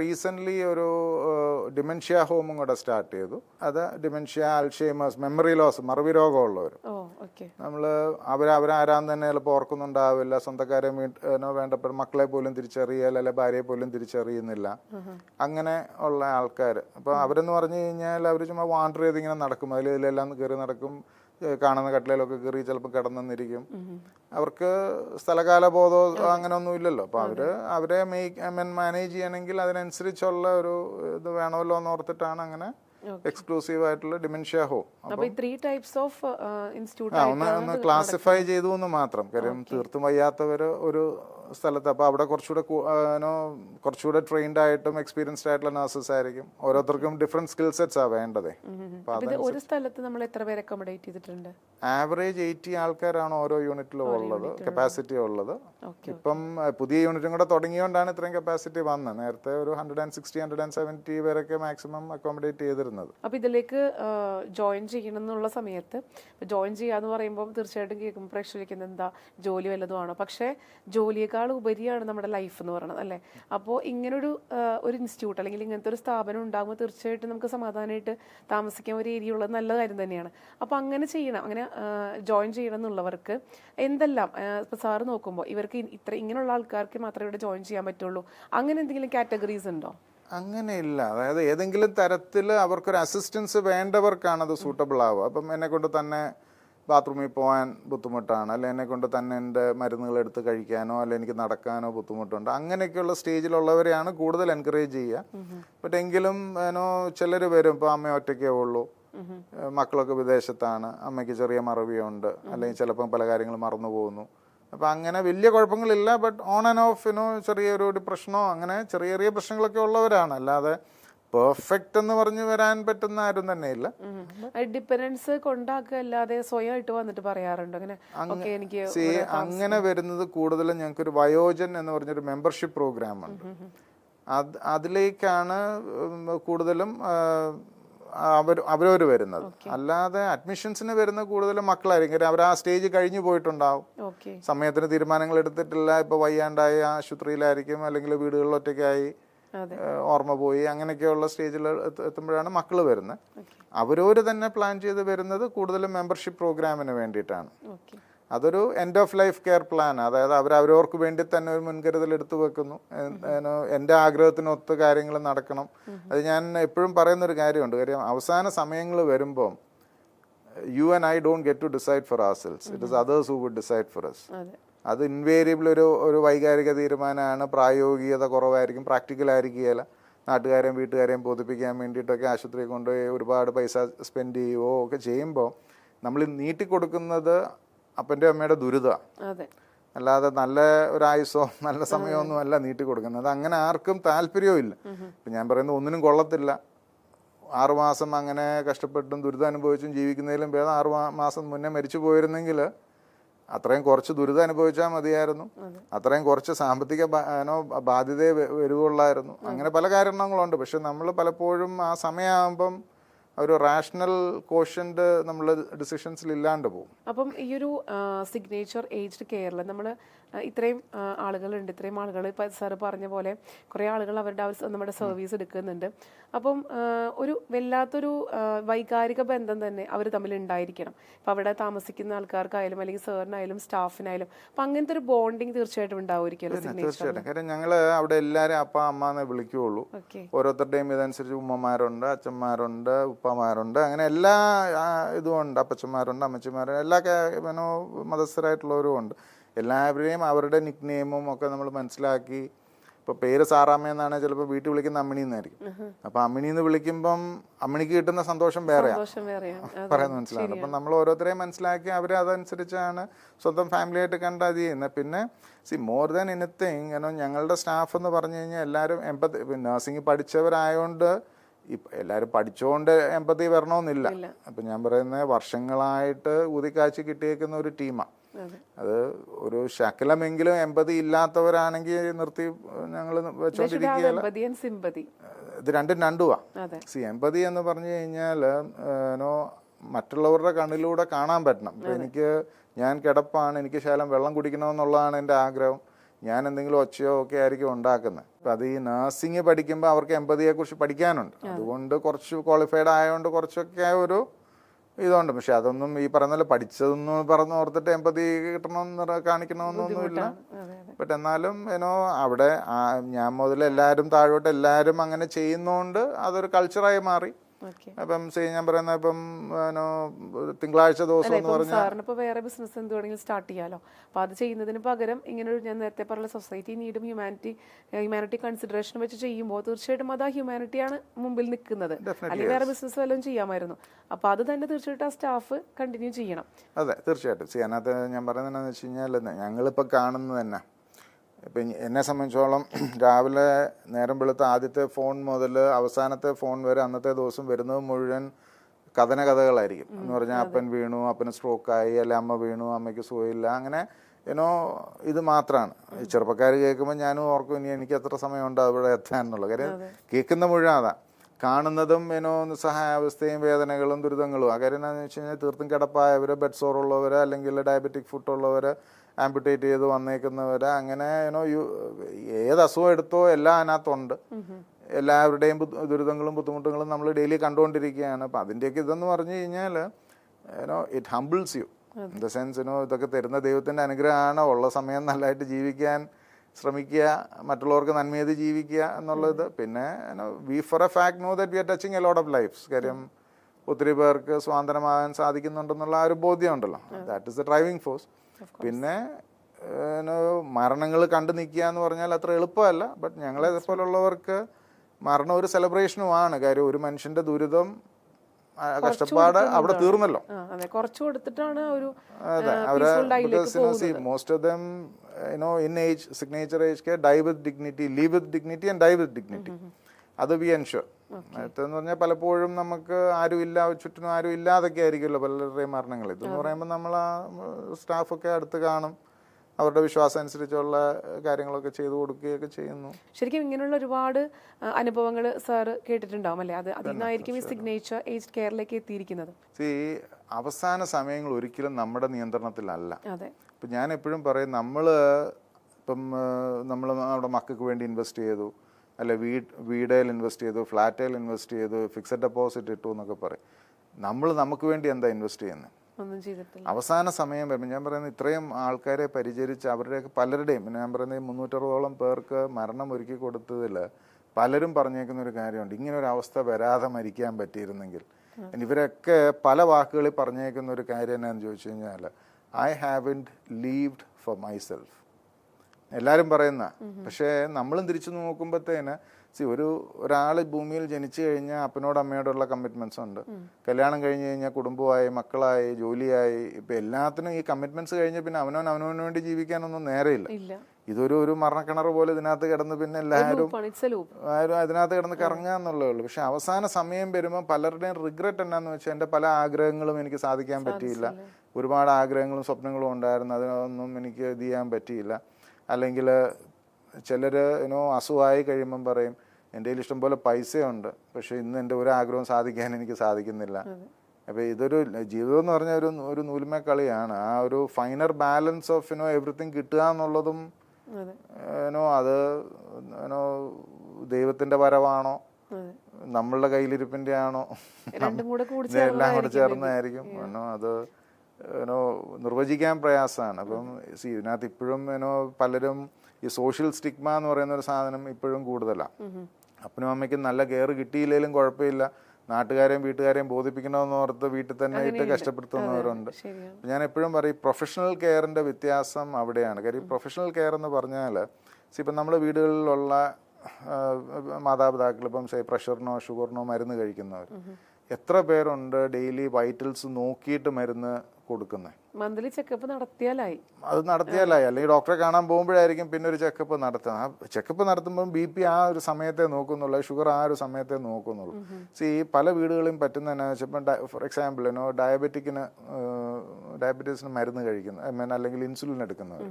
Recently ഒരു dementia ഹോമും കൂടെ start ചെയ്തു. അത് ഡിമെൻഷ്യ അൽഷേമസ് മെമ്മറി ലോസ് മറവി രോഗമുള്ളവർ. നമ്മൾ അവർ അവരാരാന്ന് തന്നെ ചിലപ്പോൾ ഓർക്കുന്നുണ്ടാവില്ല. സ്വന്തക്കാരെ വേണ്ടപ്പെട്ട മക്കളെ പോലും തിരിച്ചറിയുക അല്ലെ ഭാര്യയെ പോലും തിരിച്ചറിയുന്നില്ല. അങ്ങനെ ഉള്ള ആൾക്കാർ അപ്പോൾ അവരെന്ന് പറഞ്ഞു കഴിഞ്ഞാൽ അവർ ചുമ്മാ വാണ്ടർ ചെയ്ത് ഇങ്ങനെ നടക്കും. അതിൽ ഇതിലെല്ലാം കയറി നടക്കും. കാണുന്ന കട്ടിലൊക്കെ കയറി ചിലപ്പോൾ കിടന്നിരിക്കും അവർക്ക് സ്ഥലകാല ബോധമോ അങ്ങനെ ഒന്നും ഇല്ലല്ലോ. അപ്പോൾ അവർ അവരെ മെയ് മാനേജ് ചെയ്യണമെങ്കിൽ അതിനനുസരിച്ചുള്ള ഒരു ഇത് വേണമല്ലോ എന്ന് ഓർത്തിട്ടാണ് അങ്ങനെ എക്സ്ക്ലൂസീവ് ആയിട്ടുള്ള ഡിമെൻഷ്യ ഹോം. ഒന്ന് ക്ലാസിഫൈ ചെയ്തു എന്ന് മാത്രം. കാര്യം തീർത്തും വയ്യാത്തവര് ഒരു സ്ഥലത്ത്. അപ്പോൾ അവിടെ കുറച്ചുകൂടെ കുറച്ചുകൂടെ ട്രെയിൻഡ് ആയിട്ടും എക്സ്പീരിയൻസ്ഡ് ആയിട്ടുള്ള നഴ്സസ് ആയിരിക്കും. ഓരോരുത്തർക്കും ഡിഫറെന്റ് സ്കിൽ സെറ്റ്സ് ആ വേണ്ടതേ. ഒരു സ്ഥലത്ത് നമ്മൾ എത്ര പേര് അക്കോമഡേറ്റ് ചെയ്തിട്ടുണ്ട്? ആവറേജ് എയ്റ്റി ആൾക്കാരാണ് ഓരോ യൂണിറ്റിലും ഉള്ളത്. കപ്പാസിറ്റി ഉള്ളത്. ഇപ്പം പുതിയ യൂണിറ്റും കൂടെ തുടങ്ങിയോണ്ടാണ് ഇത്രയും കപ്പാസിറ്റി വന്നത്. നേരത്തെ ഒരു hundred and sixty hundred and seventy പേരൊക്കെ മാക്സിമം അക്കോമഡേറ്റ് ചെയ്തിരുന്നത്. അപ്പൊ ഇതിലേക്ക് ജോയിൻ ചെയ്യണം എന്നുള്ള സമയത്ത് ജോയിൻ ചെയ്യാന്ന് പറയുമ്പോൾ തീർച്ചയായിട്ടും കേൾക്കുമ്പോൾ പ്രേക്ഷകരിക്കുന്നത് എന്താ? ജോലി വല്ലതുമാണോ പക്ഷേ ജോലിയേക്കാൾ ഉപരിയാണ് നമ്മുടെ ലൈഫ് എന്ന് പറയുന്നത് അല്ലേ? അപ്പോൾ ഇങ്ങനൊരു ഒരു ഇൻസ്റ്റിറ്റ്യൂട്ട് അല്ലെങ്കിൽ ഇങ്ങനത്തെ ഒരു സ്ഥാപനം ഉണ്ടാകുമ്പോൾ തീർച്ചയായിട്ടും നമുക്ക് സമാധാനമായിട്ട് താമസിക്കാൻ ഒരു ഏരിയ ഉള്ളത് നല്ല കാര്യം തന്നെയാണ്. അപ്പോൾ അങ്ങനെ ചെയ്യണം അങ്ങനെ ജോയിൻ ചെയ്യണം എന്നുള്ളവർക്ക് എന്തെല്ലാം ഇപ്പോൾ സാറ് നോക്കുമ്പോൾ ഇവർക്ക് ഇത്ര ഇങ്ങനെയുള്ള ആൾക്കാർക്ക് മാത്രമേ ഇവിടെ ജോയിൻ ചെയ്യാൻ പറ്റുള്ളൂ. അങ്ങനെ എന്തെങ്കിലും കാറ്റഗറീസ് ഉണ്ടോ? അങ്ങനെയില്ല. അതായത് ഏതെങ്കിലും തരത്തിൽ അവർക്കൊരു അസിസ്റ്റൻസ് വേണ്ടവർക്കാണ് അത് സൂട്ടബിൾ ആവുക. അപ്പം എന്നെ കൊണ്ട് തന്നെ ബാത്റൂമിൽ പോകാൻ ബുദ്ധിമുട്ടാണ്. അല്ലെ എന്നെ കൊണ്ട് തന്നെ എന്റെ മരുന്നുകൾ എടുത്ത് കഴിക്കാനോ അല്ലെ എനിക്ക് നടക്കാനോ ബുദ്ധിമുട്ടുണ്ട്. അങ്ങനെയൊക്കെയുള്ള സ്റ്റേജിലുള്ളവരെയാണ് കൂടുതൽ എൻകറേജ് ചെയ്യുക. ബട്ട് എങ്കിലും ഏനോ ചിലർ വരും ഇപ്പോൾ അമ്മ ഒറ്റയ്ക്കേ ഉള്ളൂ. മക്കളൊക്കെ വിദേശത്താണ്. അമ്മയ്ക്ക് ചെറിയ മറവിയുണ്ട്. അല്ലെങ്കിൽ ചിലപ്പം പല കാര്യങ്ങളും മറന്നു പോകുന്നു. അപ്പം അങ്ങനെ വലിയ കുഴപ്പങ്ങളില്ല. But on and off you know ചെറിയൊരു പ്രശ്നമോ അങ്ങനെ ചെറിയ ചെറിയ പ്രശ്നങ്ങളൊക്കെ ഉള്ളവരാണ്. അല്ലാതെ പെർഫെക്റ്റ് എന്ന് പറഞ്ഞു വരാൻ പറ്റുന്ന ആരും തന്നെ ഇല്ല ഡിപ്പെൻഡൻസ് കൊണ്ടാക്കല്ലാതെ സ്വയമായിട്ട് വന്നിട്ട് പറയാറുണ്ട്. അങ്ങനെ എനിക്ക് അങ്ങനെ വരുന്നത് കൂടുതലും ഞങ്ങൾക്ക് ഒരു വയോജൻ എന്ന് പറഞ്ഞൊരു മെമ്പർഷിപ്പ് പ്രോഗ്രാം ഉണ്ട്. അത് അതിലേക്കാണ് കൂടുതലും അവർ അവരവർ വരുന്നത്. അല്ലാതെ അഡ്മിഷൻസിന് വരുന്ന കൂടുതലും മക്കളായിരിക്കും. അവർ ആ സ്റ്റേജ് കഴിഞ്ഞു പോയിട്ടുണ്ടാവും. സമയത്തിന് തീരുമാനങ്ങൾ എടുത്തിട്ടില്ല. ഇപ്പൊ വയ്യാണ്ടായി ആശുപത്രിയിലായിരിക്കും. അല്ലെങ്കിൽ വീടുകളിൽ ഒറ്റയ്ക്കായി. അതെ ഏഹ് ഓർമ്മ പോയി. അങ്ങനെയൊക്കെയുള്ള സ്റ്റേജിൽ എത്തുമ്പോഴാണ് മക്കൾ വരുന്നത്. അവരോർ തന്നെ പ്ലാൻ ചെയ്ത് വരുന്നത് കൂടുതലും മെമ്പർഷിപ്പ് പ്രോഗ്രാമിന് വേണ്ടിയിട്ടാണ്. അതൊരു end of life care plan അതായത് അവർ അവരവർക്ക് വേണ്ടി തന്നെ ഒരു മുൻകരുതൽ എടുത്തു വെക്കുന്നു. എന്റെ ആഗ്രഹത്തിനൊത്ത് കാര്യങ്ങൾ നടക്കണം. അത് ഞാൻ എപ്പോഴും പറയുന്നൊരു കാര്യമുണ്ട്. കാര്യം അവസാന സമയങ്ങൾ വരുമ്പം you and I don't get to decide for ourselves it is others who would decide for us. അതെ ഇൻവേരിയബിൾ ഒരു ഒരു വൈകാരിക തീരുമാനമാണ്. പ്രായോഗികത കുറവായിരിക്കും പ്രാക്ടിക്കൽ ആയിരിക്കുകയില്ല. നാട്ടുകാരെയും വീട്ടുകാരെയും ബോധിപ്പിക്കാൻ വേണ്ടിയിട്ടൊക്കെ ആശുപത്രി കൊണ്ടുപോയി ഒരുപാട് പൈസ സ്പെൻഡ് ചെയ്യുകയോ ഒക്കെ ചെയ്യുമ്പോൾ നമ്മൾ നീട്ടിക്കൊടുക്കുന്നത് അപ്പന്റെ അമ്മയുടെ ദുരിതമാണ്. അല്ലാതെ നല്ല ഒരു ആയുസോ നല്ല സമയമൊന്നും അല്ല നീട്ടിക്കൊടുക്കുന്നത്. അങ്ങനെ ആർക്കും താല്പര്യവും ഇല്ല ഇപ്പം ഞാൻ പറയുന്നത് ഒന്നിനും കൊള്ളത്തില്ല. ആറുമാസം അങ്ങനെ കഷ്ടപ്പെട്ടും ദുരിതം അനുഭവിച്ചും ജീവിക്കുന്നതിലും ഭേദം ആറു മാസം മുന്നേ മരിച്ചു പോയിരുന്നെങ്കിൽ അത്രയും കുറച്ച് ദുരിതം അനുഭവിച്ചാൽ മതിയായിരുന്നു. അത്രയും കുറച്ച് സാമ്പത്തിക ബാധ്യതയെ വരുവുള്ളായിരുന്നു അങ്ങനെ പല കാരണങ്ങളുണ്ട്. പക്ഷെ നമ്മൾ പലപ്പോഴും ആ സമയമാകുമ്പം ഒരു റാഷണൽ കോഷന്റെ നമ്മൾ ഡിസിഷൻസിൽ ഇല്ലാണ്ട് പോകും. അപ്പം ഈ ഒരു സിഗ്നേച്ചർ ഏജ്ഡ് കെയറിൽ നമ്മൾ ഇത്രയും ആളുകളുണ്ട് ഇത്രയും ആളുകൾ ഇപ്പം സാറ് പറഞ്ഞ പോലെ കുറേ ആളുകൾ അവരുടെ നമ്മുടെ സർവീസ് എടുക്കുന്നുണ്ട്. അപ്പം ഒരു വല്ലാത്തൊരു വൈകാരിക ബന്ധം തന്നെ അവർ തമ്മിൽ ഉണ്ടായിരിക്കണം. അപ്പം അവിടെ താമസിക്കുന്ന ആൾക്കാർക്കായാലും അല്ലെങ്കിൽ സാറിനായാലും സ്റ്റാഫിനായാലും അപ്പം അങ്ങനത്തെ ഒരു ബോണ്ടിങ് തീർച്ചയായിട്ടും ഉണ്ടാവുമായിരിക്കുമല്ലോ സിഗ്നേച്ചർ തീർച്ചയായിട്ടും. കാര്യം ഞങ്ങൾ അവിടെ എല്ലാവരും അപ്പ അമ്മ എന്നേ വിളിക്കുകയുള്ളൂ ഓരോരുത്തരുടെയും ഇതനുസരിച്ച് ഉമ്മമാരുണ്ട് അച്ഛന്മാരുണ്ട് ഉപ്പമാരുണ്ട് അങ്ങനെ എല്ലാ ഉണ്ട് അപ്പച്ചന്മാരുണ്ട് അമ്മച്ചിമാരുണ്ട് എല്ലാ മനോ മതസ്ഥരായിട്ടുള്ളവരും ഉണ്ട്. എല്ലാവരെയും അവരുടെ നിക് നെയിമും ഒക്കെ നമ്മൾ മനസ്സിലാക്കി. ഇപ്പോൾ പേര് സാറാമ്മ എന്നാണ് ചിലപ്പോൾ വീട്ടിൽ വിളിക്കുന്ന അമ്മിണി എന്നായിരിക്കും. അപ്പോൾ അമ്മിണി എന്ന് വിളിക്കുമ്പം അമ്മിണിക്ക് കിട്ടുന്ന സന്തോഷം വേറെയാണ് പറയുന്നത് മനസ്സിലാണ് അപ്പം നമ്മൾ ഓരോരുത്തരെയും മനസ്സിലാക്കി അവരെ അതനുസരിച്ചാണ് സ്വന്തം ഫാമിലി ആയിട്ട് കണ്ട് അത് ചെയ്യുന്നത്. പിന്നെ സി മോർ ദാൻ എനിത്തിങ് കാരണം ഞങ്ങളുടെ സ്റ്റാഫ് എന്ന് പറഞ്ഞു കഴിഞ്ഞാൽ എല്ലാവരും എമ്പത്തി നഴ്സിംഗ് പഠിച്ചവരായതുകൊണ്ട് എല്ലാവരും പഠിച്ചുകൊണ്ട് എമ്പതി വരണമെന്നില്ല. അപ്പം ഞാൻ പറയുന്നത് വർഷങ്ങളായിട്ട് ഊതിക്കാഴ്ച കിട്ടിയേക്കുന്ന ഒരു ടീമാണ് അതെ. ഒരു ശകലമെങ്കിലും എമ്പതി ഇല്ലാത്തവരാണെങ്കിൽ നിർത്തി ഞങ്ങൾ വെച്ചോണ്ടിരിക്കുക സിമ്പതി ഇത് രണ്ടും രണ്ടുവാ. സി എമ്പതി എന്ന് പറഞ്ഞു കഴിഞ്ഞാൽ നോ മറ്റുള്ളവരുടെ കണ്ണിലൂടെ കാണാൻ പറ്റണം. എനിക്ക് ഞാൻ കിടപ്പാണ് എനിക്ക് ശകലം വെള്ളം കുടിക്കണമെന്നുള്ളതാണ് എന്റെ ആഗ്രഹം. ഞാൻ എന്തെങ്കിലും ഒച്ചയോ ഒക്കെ ആയിരിക്കും ഉണ്ടാക്കുന്നത്. അപ്പം അത് ഈ നഴ്സിംഗ് പഠിക്കുമ്പോൾ അവർക്ക് എമ്പതിയെ കുറിച്ച് പഠിക്കാനുണ്ട്. അതുകൊണ്ട് കുറച്ച് ക്വാളിഫൈഡ് ആയതുകൊണ്ട് കുറച്ചൊക്കെ ഒരു ഇതുണ്ട്. പക്ഷെ അതൊന്നും ഈ പറയുന്ന പഠിച്ചതെന്ന് പറഞ്ഞ് ഓർത്തിട്ട് എമ്പതി കിട്ടണമെന്ന് കാണിക്കണമെന്നൊന്നുമില്ല ബട്ട് എന്നാലും ഏനോ അവിടെ ഞാൻ മുതൽ എല്ലാവരും താഴോട്ട് എല്ലാവരും അങ്ങനെ ചെയ്യുന്നതുകൊണ്ട് അതൊരു കൾച്ചറായി മാറി. അപ്പം ഞാൻ പറയുന്ന ഇപ്പം തിങ്കളാഴ്ച ദിവസം എന്ന് പറഞ്ഞാൽ വേറെ ബിസിനസ് എന്ത് വേണമെങ്കിലും സ്റ്റാർട്ട് ചെയ്യാലോ. അപ്പോൾ അത് ചെയ്യുന്നതിന് പകരം ഇങ്ങനെ ഞാൻ നേരത്തെ പറഞ്ഞ സൊസൈറ്റി നീഡും ഹ്യൂമാനിറ്റി ഹ്യൂമാനിറ്റി കൺസിഡറേഷൻ വെച്ച് ചെയ്യുമ്പോൾ തീർച്ചയായിട്ടും അത് ആ ഹ്യൂമാനിറ്റിയാണ് മുമ്പിൽ നിൽക്കുന്നത്. അല്ലെങ്കിൽ വേറെ ബിസിനസ് വല്ലതും ചെയ്യാമായിരുന്നു. അപ്പോൾ അത് തന്നെ തീർച്ചയായിട്ടും ആ സ്റ്റാഫ് കണ്ടിന്യൂ ചെയ്യണം. അതെ തീർച്ചയായിട്ടും. അതിനകത്ത് ഞാൻ പറയുന്നത് എന്താണെന്ന് വെച്ച് കഴിഞ്ഞാൽ ഞങ്ങളിപ്പോൾ കാണുന്നത് തന്നെ. ഇപ്പം എന്നെ സംബന്ധിച്ചോളം രാവിലെ നേരം വെളുത്ത ആദ്യത്തെ ഫോൺ മുതൽ അവസാനത്തെ ഫോൺ വരെ അന്നത്തെ ദിവസം വരുന്നത് മുഴുവൻ കഥന കഥകളായിരിക്കും. എന്ന് പറഞ്ഞാൽ അപ്പൻ വീണു അപ്പന് സ്ട്രോക്കായി അല്ലെ അമ്മ വീണു അമ്മയ്ക്ക് സുഖമില്ല. അങ്ങനെ ഏനോ ഇത് മാത്രമാണ് ചെറുപ്പക്കാർ കേൾക്കുമ്പോൾ ഞാനും ഓർക്കും ഇനി എനിക്ക് എത്ര സമയമുണ്ട് അവിടെ എത്താൻ എന്നുള്ളത് കാര്യം. കേൾക്കുന്ന മുഴുവൻ അതാ. കാണുന്നതും ഏനോ നിസ്സഹായാവസ്ഥയും വേദനകളും ദുരിതങ്ങളും. ആ കാര്യം എന്താണെന്ന് വെച്ച് കഴിഞ്ഞാൽ തീർത്തും കിടപ്പായവർ ബെഡ് സോർ ഉള്ളവർ അല്ലെങ്കിൽ ഡയബറ്റിക് ഫുഡ് ഉള്ളവർ ആംപുട്ടേറ്റ് ചെയ്ത് വന്നേക്കുന്നവർ അങ്ങനെ ഏനോ യു ഏത് അസുഖം എടുത്തോ എല്ലാം അതിനകത്തുണ്ട്. എല്ലാവരുടെയും ദുരിതങ്ങളും ബുദ്ധിമുട്ടുകളും നമ്മൾ ഡെയിലി കണ്ടുകൊണ്ടിരിക്കുകയാണ്. അപ്പം അതിന്റെയൊക്കെ ഇതെന്ന് പറഞ്ഞു കഴിഞ്ഞാൽ you know it humbles you in the sense you know ഇതൊക്കെ തരുന്ന ദൈവത്തിന്റെ അനുഗ്രഹമാണ്. ഉള്ള സമയം നല്ലതായിട്ട് ജീവിക്കാൻ ശ്രമിക്കുക മറ്റുള്ളവർക്ക് നന്മ ചെയ്ത് ജീവിക്കുക എന്നുള്ളത്. പിന്നെ we for a fact know that we are touching a lot of lives കാര്യം ഒത്തിരി പേർക്ക് സ്വാതന്ത്ര്യമാകാൻ സാധിക്കുന്നുണ്ടെന്നുള്ള ആ ഒരു ബോധ്യമുണ്ടല്ലോ. That is the driving force പിന്നെ മരണങ്ങൾ കണ്ടു നിൽക്കുക എന്ന് പറഞ്ഞാൽ അത്ര എളുപ്പമല്ല. ബട്ട് ഞങ്ങളെ പോലുള്ളവർക്ക് മരണം ഒരു സെലിബ്രേഷനുമാണ് കാര്യം ഒരു മനുഷ്യന്റെ ദുരിതം കഷ്ടപ്പാട് അവിടെ തീർന്നല്ലോ. കുറച്ചു കൊടുത്തിട്ടാണ് ഒരു അതെ. അവർ most of them you know in age signature age K die with dignity live with dignity and die with dignity അത് വി എൻഷുർ എന്ന് പറഞ്ഞാൽ പലപ്പോഴും നമുക്ക് ആരും ഇല്ല ചുറ്റിനും ആരും ഇല്ലാതൊക്കെ ആയിരിക്കുമല്ലോ പലരുടെയും മരണങ്ങൾ ഇതെന്ന് പറയുമ്പോൾ നമ്മൾ ആ സ്റ്റാഫൊക്കെ അടുത്ത് കാണും. അവരുടെ വിശ്വാസം അനുസരിച്ചുള്ള കാര്യങ്ങളൊക്കെ ചെയ്തു കൊടുക്കുകയൊക്കെ ചെയ്യുന്നു. ശരിക്കും ഇങ്ങനെയുള്ള ഒരുപാട് അനുഭവങ്ങൾ സാർ കേട്ടിട്ടുണ്ടാവും അല്ലേ? അത് അതിനായിരിക്കും ഈ സിഗ്നേച്ചർ ഏജ് കെയറിലേക്ക് എത്തിയിരിക്കുന്നത്. ഈ അവസാന സമയങ്ങൾ ഒരിക്കലും നമ്മുടെ നിയന്ത്രണത്തിലല്ല. അതെ. ഇപ്പം ഞാൻ എപ്പോഴും പറയും നമ്മൾ ഇപ്പം നമ്മൾ നമ്മുടെ മക്കൾക്ക് വേണ്ടി ഇൻവെസ്റ്റ് ചെയ്തു. അല്ലെ വീട് വീടേൽ ഇൻവെസ്റ്റ് ചെയ്തു ഫ്ലാറ്റേൽ ഇൻവെസ്റ്റ് ചെയ്തു ഫിക്സഡ് ഡെപ്പോസിറ്റ് ഇട്ടു എന്നൊക്കെ പറയും. നമ്മൾ നമുക്ക് വേണ്ടി എന്താ ഇൻവെസ്റ്റ് ചെയ്യുന്നത് അവസാന സമയം വരുമ്പോൾ ഞാൻ പറയുന്നത് ഇത്രയും ആൾക്കാരെ പരിചരിച്ച് അവരുടെയൊക്കെ പലരുടെയും പിന്നെ ഞാൻ പറയുന്നത് മുന്നൂറ്ററുപതോളം പേർക്ക് മരണം ഒരുക്കി കൊടുത്തതിൽ പലരും പറഞ്ഞേക്കുന്ന ഒരു കാര്യമുണ്ട്. ഇങ്ങനെ ഒരു അവസ്ഥ വരാതെ മരിക്കാൻ പറ്റിയിരുന്നെങ്കിൽ. ഇവരൊക്കെ പല വാക്കുകളിൽ പറഞ്ഞേക്കുന്ന ഒരു കാര്യം എന്നാന്ന് ചോദിച്ചു കഴിഞ്ഞാൽ I haven't lived for myself എല്ലാവരും പറയുന്ന. പക്ഷേ നമ്മളും തിരിച്ചു നോക്കുമ്പോഴത്തേന് സി ഒരു ഒരാൾ ഭൂമിയിൽ ജനിച്ചു കഴിഞ്ഞാൽ അപ്പനോട് അമ്മയോടുള്ള കമ്മിറ്റ്മെന്റ്സ് ഉണ്ട്. കല്യാണം കഴിഞ്ഞ് കഴിഞ്ഞാൽ കുടുംബമായി മക്കളായി ജോലിയായി ഇപ്പം എല്ലാത്തിനും ഈ കമ്മിറ്റ്മെന്റ്സ് കഴിഞ്ഞ് പിന്നെ അവനവൻ അവനവന് വേണ്ടി ജീവിക്കാനൊന്നും നേരെയില്ല. ഇല്ല. ഇതൊരു ഒരു മരണക്കിണർ പോലെ ഇതിനകത്ത് കിടന്ന് പിന്നെ എല്ലാവരും ആരും അതിനകത്ത് കിടന്ന് കറങ്ങുക എന്നുള്ളേ ഉള്ളൂ. പക്ഷെ അവസാന സമയം വരുമ്പോൾ പലരുടെയും റിഗ്രറ്റ് എന്നാന്ന് വെച്ചാൽ എന്റെ പല ആഗ്രഹങ്ങളും എനിക്ക് സാധിക്കാൻ പറ്റിയില്ല. ഒരുപാട് ആഗ്രഹങ്ങളും സ്വപ്നങ്ങളും ഉണ്ടായിരുന്നു. അതിനൊന്നും എനിക്ക് ഇത് ചെയ്യാൻ പറ്റിയില്ല. അല്ലെങ്കിൽ ചിലർ ഇനോ അസുഖമായി കഴിയുമ്പം പറയും എന്റെ കയ്യിൽ ഇഷ്ടംപോലെ പൈസയുണ്ട് പക്ഷേ ഇന്ന് എന്റെ ഒരു ആഗ്രഹം സാധിക്കാൻ എനിക്ക് സാധിക്കുന്നില്ല. അപ്പോൾ ഇതൊരു ജീവിതം എന്ന് പറഞ്ഞ ഒരു ഒരു നൂൽമേ കളിയാണ്. ആ ഒരു finer balance of you know everything കിട്ടുക എന്നുള്ളതും അതെ. ഏനോ അത് ഇനോ ദൈവത്തിന്റെ വരവാണോ? നമ്മളുടെ കയ്യിലിരിപ്പിന്റെ ആണോ? എല്ലാം കൂടെ ചേർന്നായിരിക്കും അത് ഏനോ നിർവചിക്കാൻ പ്രയാസമാണ്. അപ്പം സി ഇതിനകത്ത് ഇപ്പോഴും ഏനോ പലരും ഈ സോഷ്യൽ സ്റ്റിഗ്മ എന്ന് പറയുന്ന ഒരു സാധനം ഇപ്പോഴും കൂടുതലാണ് അപ്പനും അമ്മയ്ക്കും നല്ല കെയർ കിട്ടിയില്ലെങ്കിലും കുഴപ്പമില്ല. നാട്ടുകാരെയും വീട്ടുകാരെയും ബോധിപ്പിക്കണമെന്ന് ഓർത്ത് വീട്ടിൽ തന്നെ ഇട്ട് കഷ്ടപ്പെടുത്തുന്നവരുണ്ട്. ഞാൻ എപ്പോഴും പറയും പ്രൊഫഷണൽ കെയറിന്റെ വ്യത്യാസം അവിടെയാണ്. കാര്യം പ്രൊഫഷണൽ കെയർ എന്ന് പറഞ്ഞാൽ ഇപ്പം നമ്മൾ വീടുകളിലുള്ള മാതാപിതാക്കൾ ഇപ്പം സേ പ്രഷറിനോ ഷുഗറിനോ മരുന്ന് കഴിക്കുന്നവർ എത്ര പേരുണ്ട് ഡെയിലി വൈറ്റൽസ് നോക്കിയിട്ട് മരുന്ന് കൊടുക്കുന്നത് മന്ത്ലി ചെക്കപ്പ് നടത്തിയാലായി. അത് നടത്തിയാലായി. അല്ലെങ്കിൽ ഡോക്ടറെ കാണാൻ പോകുമ്പോഴായിരിക്കും പിന്നെ ഒരു ചെക്കപ്പ് നടത്തുന്നത്. ആ ചെക്കപ്പ് നടത്തുമ്പോൾ ബി പി ആ ഒരു സമയത്തെ നോക്കുന്നുള്ളൂ. ഷുഗർ ആ ഒരു സമയത്തെ നോക്കുന്നുള്ളൂ. സി പല വീടുകളിലും പറ്റുന്ന എന്നാ വെച്ചപ്പോൾ ഫോർ എക്സാമ്പിൾ ഡയബറ്റിക്കിന് ഡയബറ്റീസിന് മരുന്ന് കഴിക്കുന്ന അല്ലെങ്കിൽ ഇൻസുലിൻ എടുക്കുന്നവർ